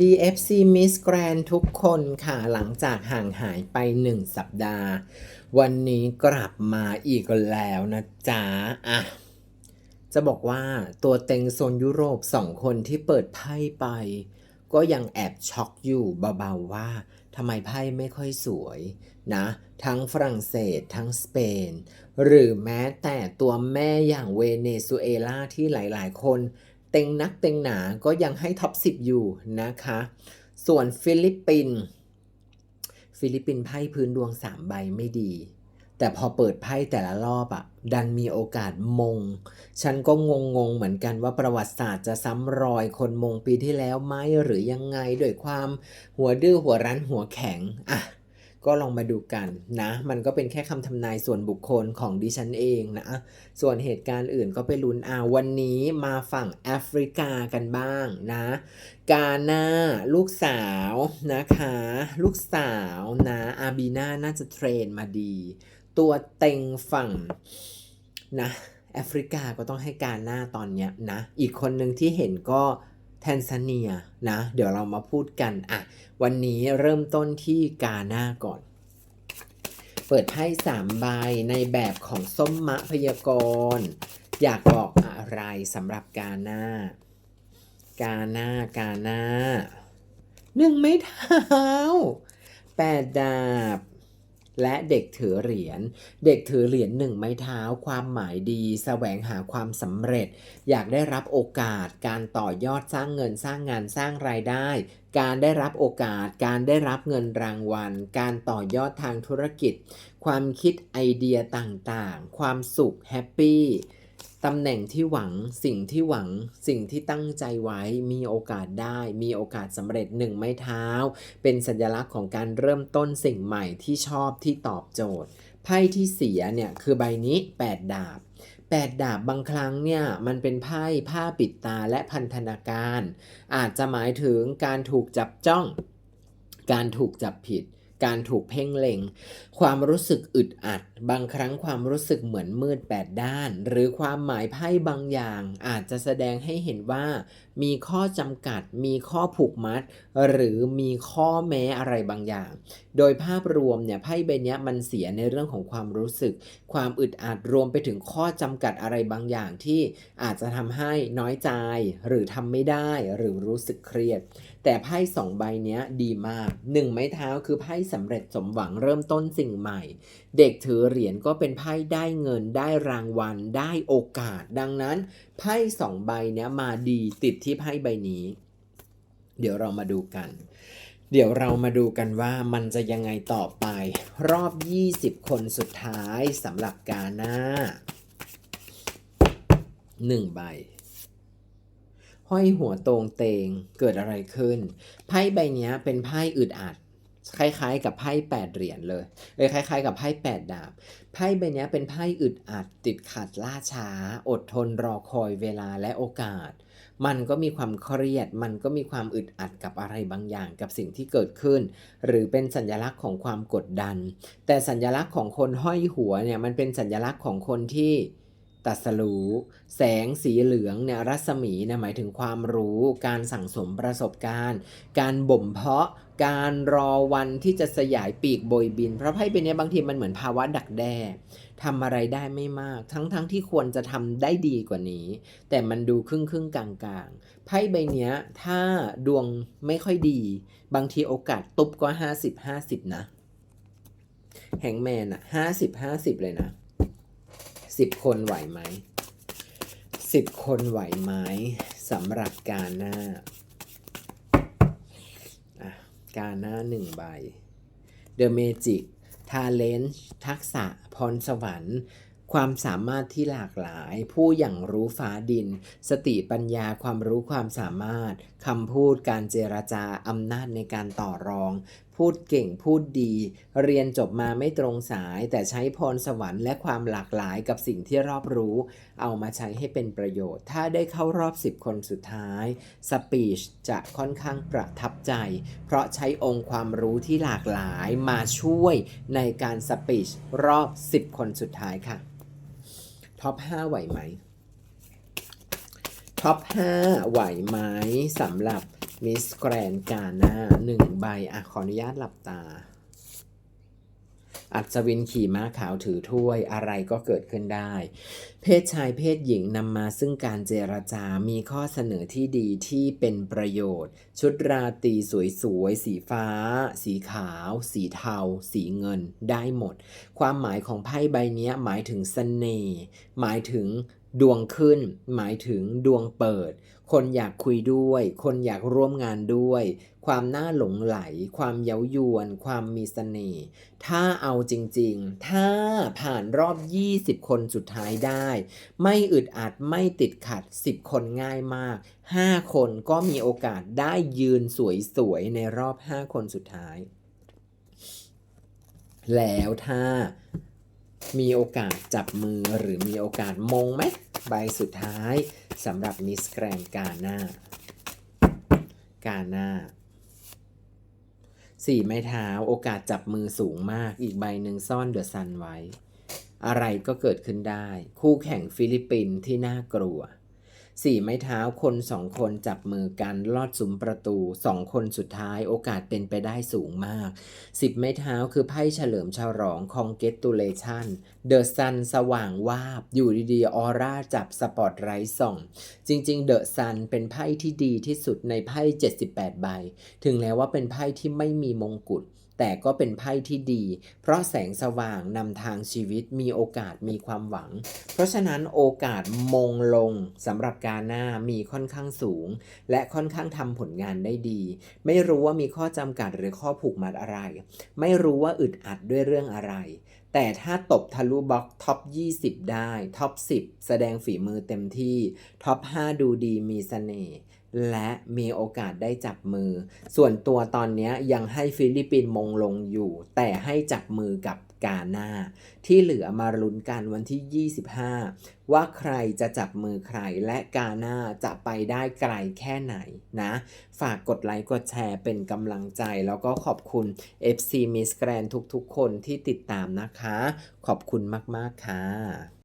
DFC Miss Grand ทุกคนค่ะ หลังจากห่างหายไป 1 สัปดาห์ วันนี้กลับมาอีกแล้วนะจ๊ะ อะ จะบอกว่าตัวเต็งโซนยุโรปสองคนที่เปิดไพ่ไป ก็ยังแอบช็อกอยู่เบาๆว่าทำไมไพ่ไม่ค่อยสวยนะ ทั้งฝรั่งเศสทั้งสเปน หรือแม้แต่ตัวแม่อย่างเวเนซุเอลาที่หลายๆ คน เต็งนักเต็งหนาก็ยังให้ท็อป 10 อยู่นะคะ ส่วนฟิลิปปินส์ฟิลิปปินส์ไพ่พื้นดวง 3 ใบไม่ดี แต่พอเปิดไพ่แต่ละรอบอะดันมีโอกาสมง ฉันก็งงงเหมือนกันว่าประวัติศาสตร์จะซ้ำรอยคนมงปีที่แล้วไหมหรือยังไงด้วยความหัวดื้อหัวรั้นหัวแข็งอะ ก็ลองมาดูกันนะ มันก็เป็นแค่คำทำนายส่วนบุคคลของดิฉันเองนะ ส่วนเหตุการณ์อื่นก็ไปลุ้นเอาวันนี้มาฝั่งแอฟริกากันบ้างนะ กาหน้าลูกสาวนะคะ ลูกสาวนะ อาบีน่าน่าจะเทรนมาดี ตัวเต็งฝั่งนะแอฟริกาก็ต้องให้กาหน้าตอนเนี้ยนะ อีกคนหนึ่งที่เห็นก็ แทนซาเนียนะ เดี๋ยวเรามาพูดกันอะวันนี้เริ่มต้นที่กาหน้าก่อน เปิดไพ่สามใบในแบบของส้มมะพยากรณ์อยากบอกอะไรสำหรับกาหน้า กาหน้ากาหน้าหนึ่งไม้เท้าแปดดาบ และเด็กถือเหรียญ เด็กถือเหรียญหนึ่งไม้เท้า ความหมายดีแสวงหาความสำเร็จ อยากได้รับโอกาส การต่อยอดสร้างเงินสร้างงานสร้างรายได้ การได้รับโอกาส การได้รับเงินรางวัล การต่อยอดทางธุรกิจ ความคิดไอเดียต่างๆ ความสุขแฮปปี้ ตำแหน่งที่หวังสิ่งที่หวังสิ่งที่ตั้งใจไว้มีโอกาสได้ มีโอกาสสำเร็จหนึ่งไม้เท้า เป็นสัญลักษณ์ของการเริ่มต้นสิ่งใหม่ที่ชอบที่ตอบโจทย์ ไพ่ที่เสียเนี่ยคือใบนี้ 8 ดาบ8ดาบบางครั้งเนี่ยมันเป็นไพ่ผ้าปิดตาและพันธนาการ อาจจะหมายถึงการถูกจับจ้อง การถูกจับผิด การถูกเพ่งเล็ง ความรู้สึกอึดอัด บางครั้งความรู้สึกเหมือนมืดแปดด้าน หรือความหมายไพ่บางอย่าง อาจจะแสดงให้เห็นว่า มีข้อจำกัด มีข้อผูกมัด หรือมีข้อแม้อะไรบางอย่าง โดยภาพรวมเนี่ยไพ่ใบนี้มันเสียในเรื่องของความรู้สึก ความอึดอัดรวมไปถึงข้อจำกัดอะไรบางอย่างที่อาจจะทำให้น้อยใจ หรือทำไม่ได้หรือรู้สึกเครียดแต่ไพ่สองใบเนี้ยดีมากหนึ่งไม้เท้าคือไพ่สำเร็จสมหวังเริ่มต้นสิ่งใหม่ เด็กถือเหรียญก็เป็นไพ่ได้เงินได้รางวัลได้โอกาส ดังนั้นไพ่สองใบเนี้ยมาดีติดที่ไพ่ใบนี้ เดี๋ยวเรามาดูกัน เดี๋ยวเรามาดูกันว่ามันจะยังไงต่อไป รอบ 20 คนสุดท้ายสำหรับกาหน้า1ใบ ห้อยหัวโตงเตงเกิดอะไรขึ้น ไพ่ใบนี้เป็นไพ่อึดอัด คล้ายๆ กับไพ่แปดเหรียญเลยเอ้ยคล้ายๆ กับไพ่แปดดาบ ไพ่ใบนี้เป็นไพ่อึดอัด ติดขัดล่าช้า อดทนรอคอยเวลาและโอกาส มันก็มีความเครียด มันก็มีความอึดอัดกับอะไรบางอย่างกับสิ่งที่เกิดขึ้น หรือเป็นสัญลักษณ์ของความกดดัน แต่สัญลักษณ์ของคนห้อยหัวเนี่ยมันเป็นสัญลักษณ์ของคนที่ ตัสรู้ แสงสีเหลืองเนี่ยรัศมีเนี่ยหมายถึงความรู้ การสั่งสมประสบการณ์ การบ่มเพาะ การรอวันที่จะสยายปีกโบยบิน เพราะไพ่เป็นเนี้ยบางทีมันเหมือนภาวะดักแด้ทำอะไรได้ไม่มาก ทั้งๆทที่ควรจะทำได้ดีกว่านี้ แต่มันดูครึ่งครึ่งกลางกลางๆไพ่ใบเนี้ยถ้าดวงไม่ค่อยดี บางทีโอกาสตุบก็ห้าสิบห้าสิบนะ แฮงแมนอะห้าสิบห้าสิบเลยนะ สิบคนไหวไหมสิบคนไหวไหมสำหรับการหน้าการหน้าหนึ่งใบ The Magic Talent ทักษะพรสวรรค์ ความสามารถที่หลากหลาย ผู้อย่างรู้ฟ้าดิน สติปัญญาความรู้ความสามารถคำพูดการเจรจาอำนาจในการต่อรอง พูดเก่งพูดดี เรียนจบมาไม่ตรงสาย แต่ใช้พรสวรรค์และความหลากหลายกับสิ่งที่รอบรู้ เอามาใช้ให้เป็นประโยชน์ ถ้าได้เข้ารอบ 10 คนสุดท้าย สปีชจะค่อนข้างประทับใจ เพราะใช้องค์ความรู้ที่หลากหลายมาช่วยในการสปีชรอบ 10 คนสุดท้ายค่ะ ท็อป 5 ไหวไหม ท็อป 5 ไหวไหมสำหรับ มิสแกรนกาหน้าหนึ่งใบ อะ ขออนุญาตหลับตา อัศวินขี่ม้าขาวถือถ้วยอะไรก็เกิดขึ้นได้ เพศชายเพศหญิงนำมาซึ่งการเจรจา มีข้อเสนอที่ดีที่เป็นประโยชน์ ชุดราตรีสวยๆ สีฟ้า สีขาว สีเทา สีเงิน ได้หมด ความหมายของไพ่ใบนี้หมายถึงเสน่ห์ หมายถึง ดวงขึ้นหมายถึงดวงเปิด คนอยากคุยด้วย คนอยากร่วมงานด้วย ความน่าหลงไหล ความเย้ายวน ความมีเสน่ห์ถ้าเอาจริงๆ ถ้าผ่านรอบ 20 คนสุดท้ายได้ ไม่อึดอัดไม่ติดขัด 10 คนง่ายมาก 5 คนก็มีโอกาสได้ยืนสวยๆ ในรอบ 5 คนสุดท้าย แล้วถ้า มีโอกาสจับมือหรือมีโอกาสมงไหมใบสุดท้ายสำหรับมิสแกรนกาหน้ากาหน้าสี่ไม้เท้าโอกาสจับมือสูงมาก อีกใบหนึ่งซ่อนเดอะซันไว้ อะไรก็เกิดขึ้นได้ คู่แข่งฟิลิปปินส์ที่น่ากลัว สี่ไม้เท้าคนสองคนจับมือกันลอดซุ้มประตูสองคนสุดท้ายโอกาสเป็นไปได้สูงมากสิบไม้เท้าคือไพ่เฉลิมฉลอง congratulation เดอะซันสว่างวาบ อยู่ดีๆออร่าจับสปอตไลท์ส่อง จริงๆเดอะซันเป็นไพ่ที่ดีที่สุดในไพ่ 78 ใบ ถึงแม้วว่าเป็นไพ่ที่ไม่มีมงกุฎ แต่ก็เป็นไพ่ที่ดี เพราะแสงสว่างนำทางชีวิตมีโอกาสมีความหวัง เพราะฉะนั้นโอกาสมงลงสำหรับการหน้ามีค่อนข้างสูง และค่อนข้างทำผลงานได้ดี ไม่รู้ว่ามีข้อจำกัดหรือข้อผูกมัดอะไร ไม่รู้ว่าอึดอัดด้วยเรื่องอะไร แต่ถ้าตบทะลุบล็อกท็อป 20 ได้ท็อป 10 แสดงฝีมือเต็มที่ท็อป 5 ดูดีมีเสน่ห์ และมีโอกาสได้จับมือ ส่วนตัวตอนนี้ยยังให้ฟิลิปปินส์มงลงอยู่ แต่ให้จับมือกับกาหน้า ที่เหลือมาลุ้นกันวันที่ 25 ว่าใครจะจับมือใครและกาหน้าจะไปได้ไกลแค่ไหนนะ ฝากกดไลค์กดแชร์เป็นกำลังใจ แล้วก็ขอบคุณ FC Miss Grand ทุกๆคนที่ติดตามนะคะ ขอบคุณมากๆค่ะ